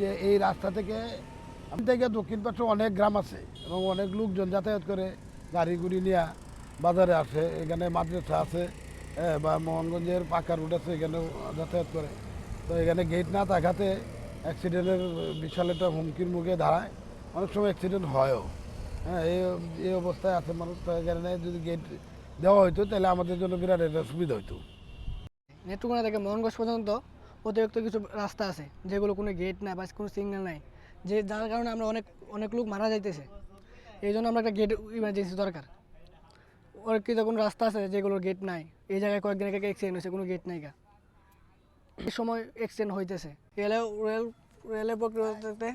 যে এই রাস্তা থেকে থেকে দক্ষিণ পাশে অনেক গ্রাম আছে এবং অনেক লোকজন যাতায়াত করে গাড়ি গুড়ি নিয়ে বাজারে আসে। এখানে মাদ্রাসা আছে বা মোহনগঞ্জের পাকা রুট আছে, এখানেও যাতায়াত করে। তো এখানে গেট না থাকাতে অ্যাক্সিডেন্টের বিশাল একটা হুমকির মুখে দাঁড়ায়। অনেক সময় অ্যাক্সিডেন্ট হয়ও। হ্যাঁ এই এই অবস্থায় আছে মানুষ, তো এখানে যদি গেট দেওয়া হইতো, তাহলে আমাদের জন্য বিরাট একটা সুবিধা হইতো। নেত্রকোনা থেকে মোহনগঞ্জ পর্যন্ত অতিরিক্ত কিছু রাস্তা আছে যেগুলো কোনো গেট নাই বা কোনো সিগন্যাল নাই যে যার কারণে আমরা অনেক অনেক লোক মারা যাইতেছে এই জন্য আমরা একটা গেট ইমার্জেন্সি দরকার ওর কি কোনো রাস্তা আছে যেগুলোর গেট নাই এই জায়গায় কয়েকদিন আগে অ্যাক্সিডেন্ট হয়েছে কোনো গেট নাই গা এই সময় অ্যাক্সিডেন্ট হইতেছে রেলে রেল রেলের প্রকৃতিতে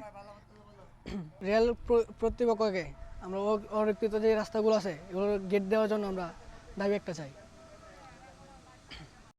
রেল প্র- কর্তৃপক্ষকে আমরা অরক্ষিত যে রাস্তাগুলো আছে এগুলোর গেট দেওয়ার জন্য আমরা দাবি একটা চাই